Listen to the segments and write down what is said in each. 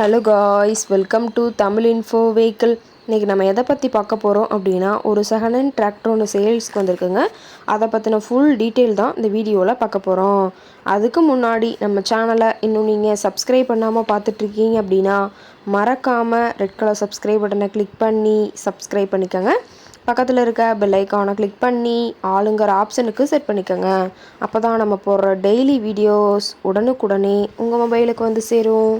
Hello guys welcome to Tamil info vehicle இன்றைக்கி நம்ம எதை பற்றி பார்க்க போகிறோம் அப்படின்னா ஒரு செகண்ட் ஹேண்ட் டிராக்டர் ஒன்று சேல்ஸ்க்கு வந்திருக்குங்க. அதை பற்றின ஃபுல் டீட்டெயில் தான் இந்த வீடியோவில் பார்க்க போகிறோம் அதுக்கு முன்னாடி நம்ம சேனலை இன்னும் நீங்கள் சப்ஸ்கிரைப் பண்ணாமல் பார்த்துட்ருக்கீங்க அப்படின்னா மறக்காமல் ரெட் கலர் சப்ஸ்கிரைப் பட்டனை கிளிக் பண்ணி சப்ஸ்கிரைப் பண்ணிக்கோங்க. பக்கத்தில் இருக்க பெல் ஐக்கானை கிளிக் பண்ணி ஆளுங்கிற ஆப்ஷனுக்கு செட் பண்ணிக்கோங்க. அப்போ தான் நம்ம போடுற டெய்லி வீடியோஸ் உடனுக்குடனே உங்கள் மொபைலுக்கு வந்து சேரும்.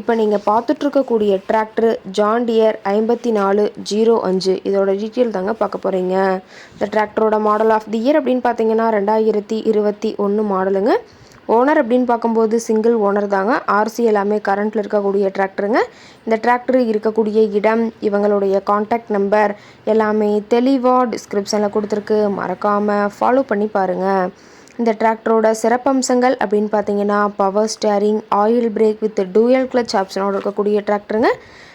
இப்போ நீங்கள் பார்த்துட்ருக்கக்கூடிய டிராக்டர் ஜாண்டியர் ஐம்பத்தி நாலு ஜீரோ அஞ்சு. இதோட டீட்டெயில் தாங்க பார்க்க போகிறீங்க இந்த டிராக்டரோட மாடல் ஆஃப் தி இயர் அப்படின்னு பார்த்தீங்கன்னா ரெண்டாயிரத்தி இருபத்தி ஒன்று மாடலுங்க ஓனர் அப்படின்னு பார்க்கும்போது சிங்கிள் ஓனர் தாங்க. ஆர்சி எல்லாமே கரண்ட்டில் இருக்கக்கூடிய டிராக்டருங்க. இந்த டிராக்டர் இருக்கக்கூடிய இடம் இவங்களுடைய காண்டாக்ட் நம்பர் எல்லாமே தெளிவாக டிஸ்கிரிப்ஷனில் கொடுத்துருக்கு. மறக்காமல் ஃபாலோ பண்ணி பாருங்கள் இந்த டிராக்டரோட சிறப்பம்சங்கள் அப்படின்னு பார்த்தீங்கன்னா power steering oil brake with dual clutch ஆப்ஷனோட இருக்கக்கூடிய டிராக்டருங்க.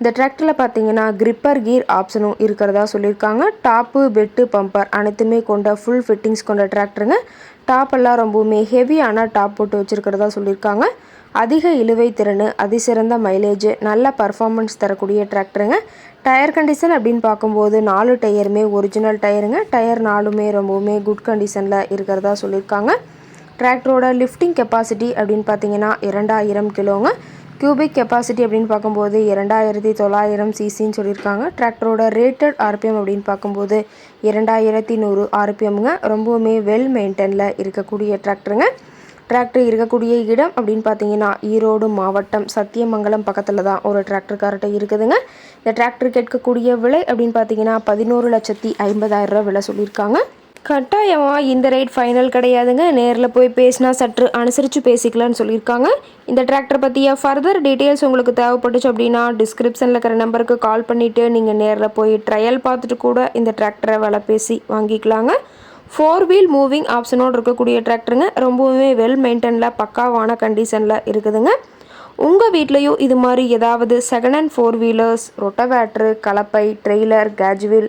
இந்த டிராக்டரில் பார்த்தீங்கன்னா கிரிப்பர் கீர் ஆப்ஷனும் இருக்கிறதா சொல்லியிருக்காங்க. டாப்பு பெட்டு பம்பர் அனைத்துமே கொண்ட ஃபுல் ஃபிட்டிங்ஸ் கொண்ட டிராக்டருங்க டாப் எல்லாம் ரொம்பவுமே ஹெவியான டாப் போட்டு வச்சுருக்கிறதா சொல்லியிருக்காங்க. அதிக இழுவை திறன் அதிசிறந்த மைலேஜ் நல்ல பர்ஃபார்மன்ஸ் தரக்கூடிய டிராக்டருங்க டயர் கண்டிஷன் அப்படின்னு பார்க்கும்போது நாலு டயருமே ஒரிஜினல் டயருங்க டயர் நாலுமே ரொம்பவுமே குட் கண்டிஷனில் இருக்கிறதா சொல்லியிருக்காங்க. டிராக்டரோட லிஃப்டிங் கெப்பாசிட்டி அப்படின்னு பார்த்தீங்கன்னா இரண்டாயிரம் கிலோங்க கியூபிக் கெப்பாசிட்டி அப்படின்னு பார்க்கும்போது இரண்டாயிரத்தி தொள்ளாயிரம் சிசின்னு சொல்லியிருக்காங்க. டிராக்டரோட ரேட்டட் ஆர்பிஎம் அப்படின்னு பார்க்கும்போது இரண்டாயிரத்தி நூறு ஆர்பிஎம்ங்க ரொம்பவுமே வெல் மெயின்டெனில் இருக்கக்கூடிய டிராக்டருங்க டிராக்டர் இருக்கக்கூடிய இடம் அப்படின்னு பார்த்தீங்கன்னா ஈரோடு மாவட்டம் சத்தியமங்கலம் பக்கத்தில் தான் ஒரு டிராக்டர்கார்ட்ட இருக்குதுங்க. இந்த டிராக்டர் கேட்கக்கூடிய விலை அப்படின்னு பார்த்தீங்கன்னா பதினோரு லட்சத்தி ஐம்பதாயிரம் ரூபா விலை சொல்லியிருக்காங்க. கட்டாயமாக இந்த ரேட் ஃபைனல் கிடையாதுங்க. நேரில் போய் பேசினா சற்று அனுசரித்து பேசிக்கலாம்னு சொல்லியிருக்காங்க. இந்த டிராக்டர் பற்றிய ஃபர்தர் டீட்டெயில்ஸ் உங்களுக்கு தேவைப்பட்டுச்சு அப்படின்னா டிஸ்கிரிப்ஷனில் இருக்கிற நம்பருக்கு கால் பண்ணிவிட்டு நீங்கள் நேரில் போய் ட்ரையல் பார்த்துட்டு கூட இந்த டிராக்டரை விலை பேசி வாங்கிக்கலாங்க. ஃபோர் வீல் மூவிங் ஆப்ஷனோடு இருக்கக்கூடிய டிராக்டருங்க ரொம்பவுமே வெல் மெயின்டெனில் பக்காவான கண்டிஷனில் இருக்குதுங்க. உங்கள் வீட்லேயும் இது மாதிரி ஏதாவது second hand four wheelers rotavator கலப்பை ட்ரெய்லர் கேஜுவில்